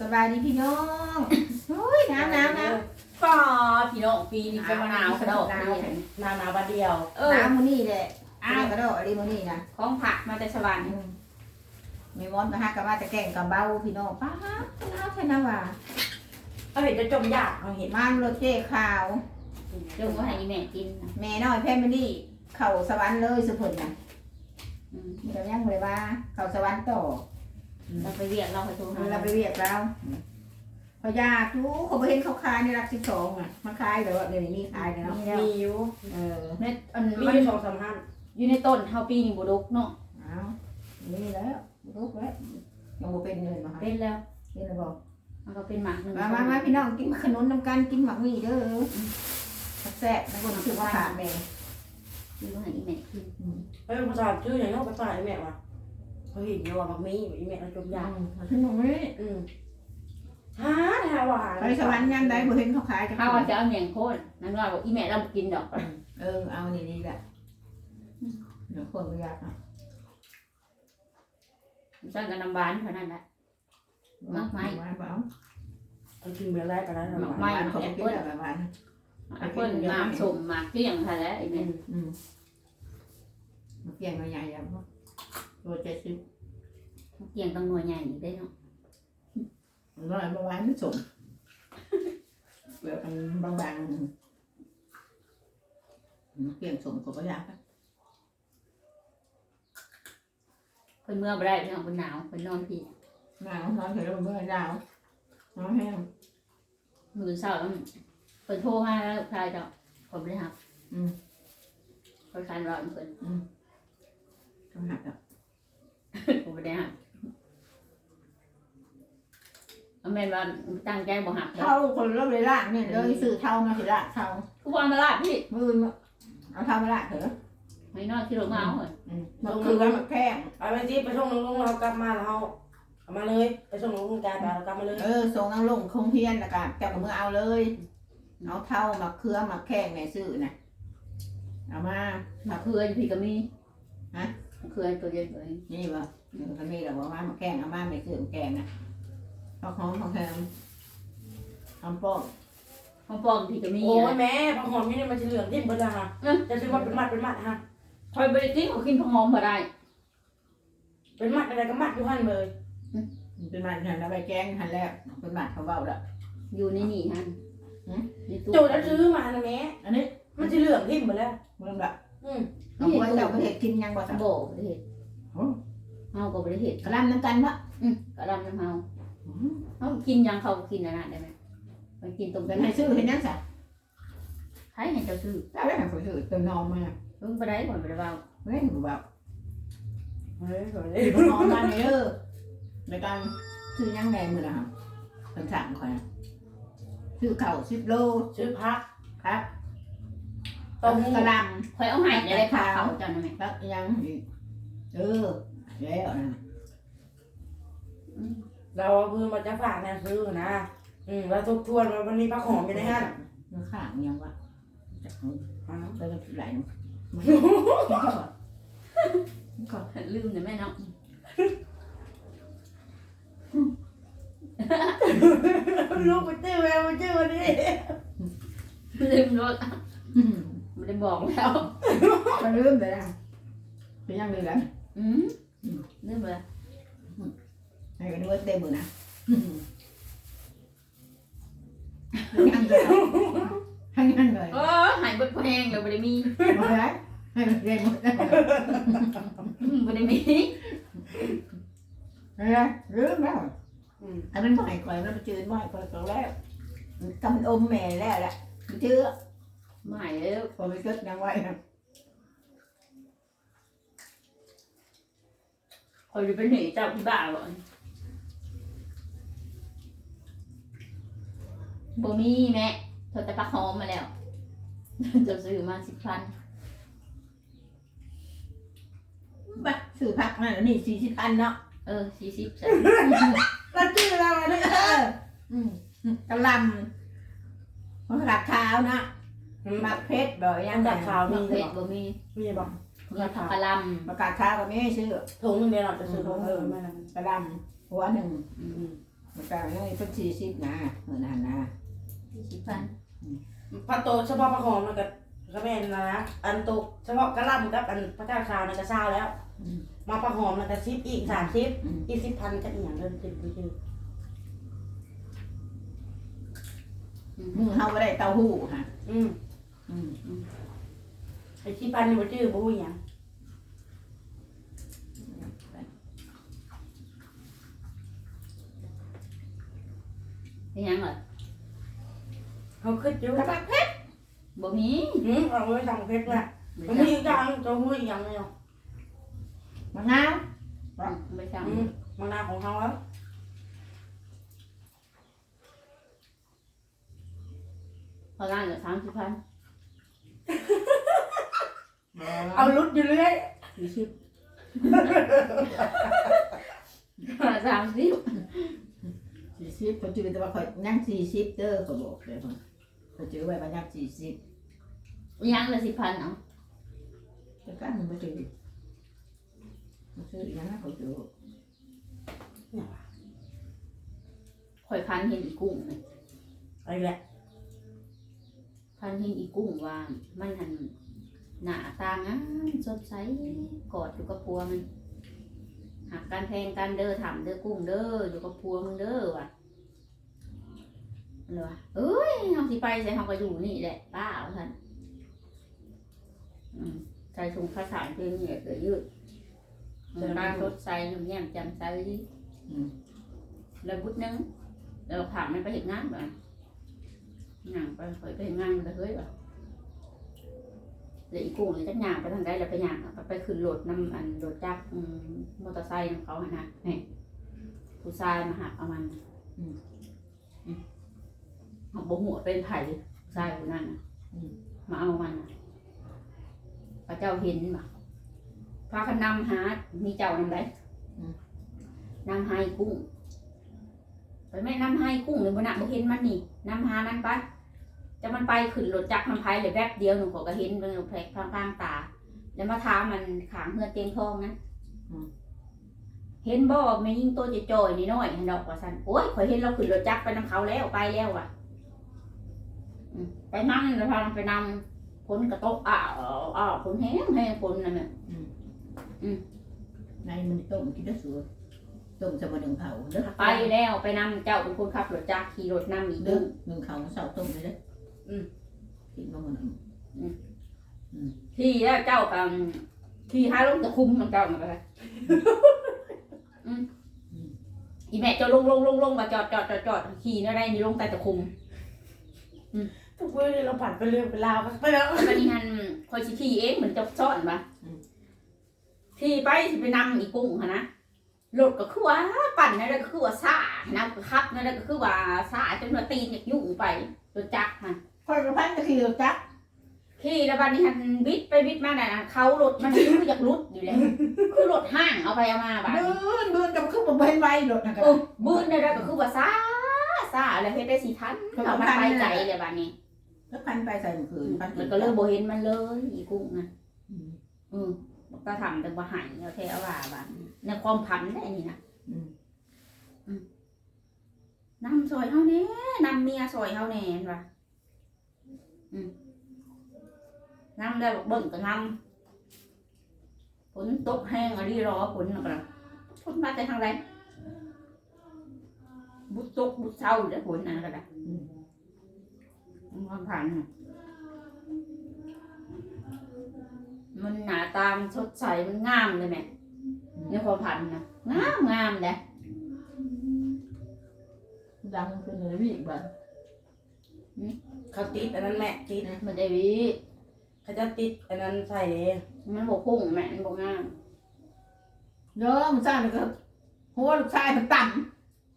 สบายดีพี่น้องโอ้ยน้ำน้ำน้ำก็พี่น้องปีนี้ก็มะนาวกระโดดหนาวนี่หนาหนาวบัดเดียวเออน้ำมันนี่แหละอ้าอ้าววกระโดดอะไรมันนี่นะของผักมาแต่สวรรค์อืมมีมอนมาฮักกับว่าจะแกล้งกับเบาพี่น้องป้าน้ำแค่นั้นว่าเขาเห็นจะจมยากเขาเห็นมันรถเจ๊ขาวเดี๋ยวก็ให้อีแม่กินนะแม่น้อยแพมนี่เข่าสวรรค์เลยสุพลนะอืมเดี๋ยวยังเลยว่า เข่าสวรรค์ต่อ เราไปเรียกเราไปโทรหาเราไปเรียกแล้วพอยากรู้เขาไปเห็นเขาขายในรักสิบสองอะมาขายแต่ว่าเดี๋ยวนี้มีขายแล้วนี่แล้วมีอยู่เออในอันมีมันอยู่สองสามพันอยู่ในต้นเฮาปีนี้บ่ดกเนาะเอานี่แล้วรู้แล้วยังบ่เป็นเงินมาเป็นแล้วเป็นแล้วบอกมันก็เป็นหมากหนึ่งมามามาพี่น้องกินขนมน้ำกันกินหมักหมี่เด้อแซ่บๆนะคนถือว่าขาดแม่กินก็ให้อีแม่กินเฮ้ยภาษาชื่ออย่างนั้นภาษาไอ้แม่วะ เขาเห็นอยู่ว่ามักมีไอ้แม่เราจมยากขนมนี่อืมหาหาว่าหาไปสวรรค์ยังได้บ่เห็นเขาขายจะถ้าว่าจะเอาอย่างโคนนั่นว่าบอกอีแม่เราบ่กินดอกเออเอานี่นี่แหละเดี๋ยวคนก็อยากอะสั่งกันน้ำบานเท่านั้นแหละ มักไหมมาเปล่าเอากินเมื่อไรกันแล้วมักไหม้บ้านเขาก็กินแบบบ้านแอปเปิ้ลหมากสมหมากเที่ยงค่ะแล้วอีแม่อืมมาเปลี่ยนมาใหญ่ยัง ตัวเจ็ดสิบเกี่ยงตังหน่วยใหญ่อีกได้เนาะมันน้อยเมื่อวานไม่สมเปลือกมันบางๆเปลี่ยนสมก็ไม่ยากเพิ่นเมื่อบ่ได้พี่น้องเพิ่นหนาวเพิ่นนอนพี่หนาวน้อยเฉยๆเมื่อดาวน้อยแห้งมือเศร้าแล้วเพิ่นโทรมาแล้วลูกชายเจ้าผมเลยครับ อืมเพิ่นคันรอเพิ่นต้องหักอะ ผมบ่ได้ครับเอาแม่นว่าตั้งใจบ่หักเท่าคนเราเลยล่างเนี่ยเลยซื้อเท่ามาสิละเท่าทุกวันมาลาดพี่มือเอาเท่ามาละเถอะไม่นอนที่โรงมาเอาเหรอมันคือว่ามันแพงเอาไปที่ไปส่งลุงลุงเรากลับมาแล้วเอามาเลย ไปส่งลุงลุงกายไปเรากลับมาเลยเออส่งเอาลงคงเพียนแล้วกันเจ้ากับมือเอาเลยเอาเท่ามาเครือมาแข้งในซื้อนะเอามามาเคือนพี่ก็มีฮะมา เคือนตัวเย็นเลยนี่วะเดี๋ยวก็มีแต่ว่ามามาแข้งเอามาไม่ซื้อมาแกงนะเอาของของแพงทำป้อมห้องป้อมพี่ก็มีโอ้ยแม่ผักหอมนี่มันจะเหลืองที่เบิร์ดละฮะจะซื้อมาเป็นมัดเป็นมัดฮะคอยบริกินเขากินพะงอมบ่ได้ เป็นมัดอะไรก็มัดอยู่หันเลยเป็นมันหันแล้วไปแกงหันแล้วเป็นมันเขาเบาละอยู่ในนี่ฮะหืมในตู้จูดแล้วซื้อมานะแม่อันนี้มันจะเหลืองที่เบิร์ดแล้วเริ่มละ อืมเอาไว้เจ้าประเทศกินยังบ่สักโบบ่ได้เห็ดเฮาก็บ่ได้เห็ดกระลำน้ำกันปะอืมกระดำน้ำเฮาเฮากินหยังเขาก็กินอันนั้นได้ไหมมันกินตรงเป็กันนให้ซื้อเห็นยังสักใครให้เจ้าซื้อได้ไหมผมซื้อเติมนอนมาเพิ่งบ่ได้บ่บ่ได้เว้าเฮ้ยผมแบบเฮ้ยเฮ้เอ้ยยผมนอนมาเนี่ยเออในการซื้อยังแดงมือละครับเป็นสั่งคอยซื้อเข่าสิบโลซื้อพักครับ ต้มกระลคอยเอาให้ได้เลยค่ะเขาเจ้านั่นแหละำแล้วยังอีกเออแล้วนะอืมเราเอาพื้นมาจะฝากนะซื้อนะ อืมแล้วทบทวนว่าวันนี้ผักหอมอยู่ในหันมันข้างยังวะจากนู้นอ๋อไปกันไหลมันก่อนลืมนะแม่เนาะลูกไปเจอแววไปเจอวันนี้ลืมรถไม่ ได้บอกแล้ว มันลืมไปแล้วเป็นยังเลยแล้วอืมลืมเลยให้กันด้วยเต็มมือนะยังเลยให้ยังเลยเออหายเบิดแพงแล้วบ่ได้มีหมดแล้วให้มันเรียนหมดแล้วอืมบ่ได้มีเฮ้ยลืมแล้วอืมอันนั้นไม่ก่อยมันจืดไม่ก่อยก่อนแล้วกำอมแม่แล้วแหละเชื่ อไม่แล้วพอไปเกิดยังไว้นะคอยจะเป็นหนีเจ้าพี่บ้าบ่บ่มีแม่เธอแต่ปักหอมมาแล้วจะซื้อมาสิบพันบ้าสื่อพักนั่นนี่สี่สิบพันเนาะเออสี่สิบใช่แล้วชื่อเราอะไรเอออืมกระลำมันกระเท้านะห มักเพชรบ่อยยังดักขาวมีมีเพเลยชรบ่มีมีบอกมีผักกะหลประกาศเท้าก็ไม่ให้ซื้อถุงนึงเดียวเราจะซื้อถุงเออไม่นะกระลำหัวหนึ่งำอืมหมันก็ยังอีกเป็นสี่สิบนะเออนั่นนะสี่สิบพันปลาโตเฉพาะปลาหอมมันก็ก็แม่นนะนะอันโตเฉพาะกระหลำกับอันพระเจ้าชาวนั่นก็เศร้าแล้วอืมมาปลาหอมนั่นก็สิบอีกสามสิบอืมอีกสิบพันก็อีกอย่างเดิมสิบไปชื่อมึงเฮาก็ได้เต้าหู้ฮะอืม อืมไอ้สิบพันนี่บ่ชื่อบ่ฮู้หยังเป็นหยังเหรอเขาคิดอยู่กระบักเพชรบ่มีอืมเอาไว้สั่งเพชรน่ะไม่มันใช่มีอีกอย่างตัวฮู้อีกอย่างเลยเนาะมะนาวไม่ใช่อืมมะนาวของเขาแล้วพอล่างเหลือสามสิบพัน เอาลุดอยู่เรื่อยสี่สิบสามสิบสี่สิบเขาจือแต่ว่าเขายังสี่สิบเด้อเขาบอกเลยเขาเขาจือไว้ว่ายังสี่สิบยังเหลือสิบพันเนาะจะกันมันไม่จือมันซื้ออีกนะเขาจือเนี่ยว่ะข่อยพันเห็นอีกุ้งเลยเอาอีกแหละ พันเห็นอีกุ้งว่ามันหันหน้าตางามสดใสกอดอยู่กับพัวมันหักการแพงกันเด้อถามเด้อกุ้งเด้ออยู่กับพัวมึงเด้อว่ะเลยว่ะเอ้ยเฮาสิไปใส่เฮาก็อยู่นี่แหละป้าเอาท่านอืมใส่ถุงภาษาเพลงเนี่ยเกิดยืดตาสดใสยิ้มแย้มแจ่มใสอืมแล้วบุดนึงแล้วถามมันไปเห็นงานบ่ งานไปเคยไปเห็นงานมันก็เฮ้ยบ่เลยอีกุ้งเลยจักงานไปทางใดแล้วไปงานไปไปขึ้นรถน้ำอันรถจักรอืมมอเตอร์ไซค์ของเขาอะนะนี่ผู้ชายมาหักเอามันอืมอืมเอาบ่หัวเป็นไผ่ผู้ชายคนนั้นน่ะมาเอามันน่ะพระเจ้าเห็นบ่พากันนำหา มีเจ้านำไดนำหาอีกุ้งไปแม่น้ำให้กุ้งเลยบนน่ะบ่เห็นมันนี่น้ำหามันไป จะมันไปขึ้นรถจักรมันพายเลยแป๊บเดียวหนูก็ก็เห็นมันแผลกพางๆตา แล้วมาท้ามมันขางเฮือเตียงทองนะเห็นบ่แม่ยิงตัวจะจ่อยๆนี่น้อยๆดอกว่าซั่นโอ้ยข่อยเห็นเราขึ้นรถจักรไปนำเขาแล้วไปแล้วว่ะอืมไปนั่งแล้วพามันไปนำฝนกระตกอ้าวอ้าวฝนแห้งแห้งฝนนั่นน่ะในมันต้มกินได้สวยต้มจะมาหนึ่งเผาเด้อไปแล้วไปนำเจ้าเป็นคนขับรถจักรขี่รถนำอีกเด้เด้ออหนึ่งเขาเสาต้มเลยเด้อ อืมกินมาหมดหนึ่งที่แล้วเจ้ากับที่ห้าลงตะคุมมันเจ้ามาเลยอืมอีแม่จะลงลงลงลงมาจอดจอดจอดจอดขี่นั่นไรนี่ลงใต้ตะคุมทุกวันนี้เราผัดไปเรื่องไปราวไปแล้วมันนี่ฮันคอยสิขี่เองเหมือนจะซ่อนปะขี่ไปสิไปนำอีกุ้งค่ะนะรถก็คือว่าปั่นนั่นก็คือว่าซ่านะก็ขับนั่นก็คือว่าซ่าจนว่าตีนเนี่ยยุ่งไปรถจักรฮะ คอยกระพันก็คือจักขี่แล้วบัดนี้ฮันบิดไปบิดมาน่ะเขารถมันคืออยากรุดอยู่แล้วคือรถห้างเอาไปเอามาบัดเดินเดินกับคือบ่เห็นไว้รถนะครัเออบืนได้ก็คือว่าซาซาอะไรเฮ็ดได้สิทันเขามาไปใจเลยบัดนี้แล้วพันไปใส่คืนพันมันก็เลยบ่เห็นมันเลยอีกุ้งนะอืมก็ทำแต่บ่หายแล้วแท้ว่าบัดในความพันได้นี่นะนำซอยเฮาแน่นำเมียซอยเฮาแน่ว่ะอืม นำได้บอกเบิ่งก็นำฝนตกแห้งอะไรรอฝนน่ะก็ล่ะฝนมาแต่ทางใดบุตกบุตเศร้าเดี๋ยวฝนนั่นก็ได้มันผ่านน่ะมันหนาตามนสดใสมันงามเลยแม่ในความพันนะงามงามเลยดังเป็นอะไรวิ่งบ้าน เขาติดอันนั้นแม่ติดมันได้วิเขาจะติดอันนั้นใส่มันบอกพุ่งแม่มันบอกงามเด้อมันสร้างเลยก็หัวลูกชายมันต่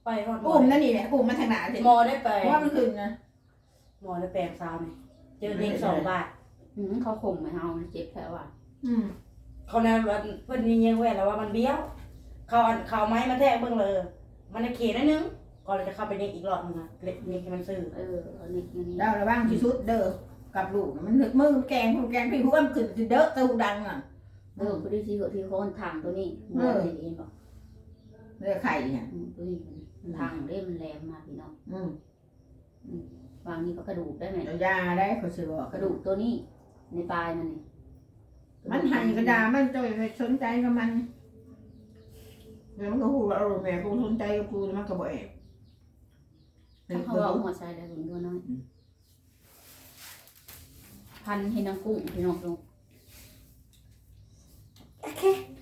ไปฮอดำหมอปุ่มนั่นนี่แหละปุ่มมันทางหนาสิหมอได้ไปเพราะว่ามันขึ้นนะหมอได้แปลงซาวนี่เจอเด็กสองบาทอืมเขาคงไม่เอามันเจ็บแค่ว่าอืมเขาแนวว่าเพิ่นมีเงี้ยแหวนแล้วว่ามันเบี้ยว เขาอันเขาไม้มาแทกเบิ่งเลย มันจะเขนนิดนึง ก่อนเราจะเข้าไปเด็กอีกรอบนึงอะเล็กนี่ให้มันซื่อเอออันนี้อันนี้เราระวังที่สุดเด้อกับลูกน่ะมันนึกมือแกงพวกแกงพี่หัวมันขึ้นสิเด้อตู้ดังอะเออพอดีที่หัวที่โคนทางตัวนี้เออเห็นบอกเลือไข่เนี่ยอืมตัวนี้มันทางเด้มันแหลมมาพี่น้องอืมวางนี่ก็กระดูกได้ไหมเดี๋ยวยาได้เขาสิบอกกระดูกตัวนี้ในปลายมันนี่มันหันกระดามันจะไปสนใจกับมันแล้วมันก็หูว่าเออแม่กูสนใจกับกูแล้วมันก็บ่เอก ถ้าเขาเอาหัวใจได้ถึงตัวน้อย พันให้นางกุ้งพี่น้องลง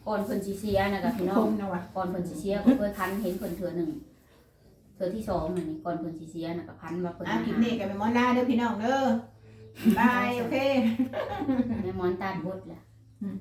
ก่อนเพิ่นสิเสียนะกับพี่น้คองงนะวะก่อนเพิ่นสิเสียก็เคยพันเห็นเพิ่นเถื่อหนึ่งเถื่อที่สองนั่นนี่ก่อนเพิ่นสิเสียน่ะก็พันว่าเพิ่นอะมาคลิปหานี้กันไปมอนหน้าเด้อพี่น้องเด้อบายโอเคแม่หมอนตาดบดแหละอืม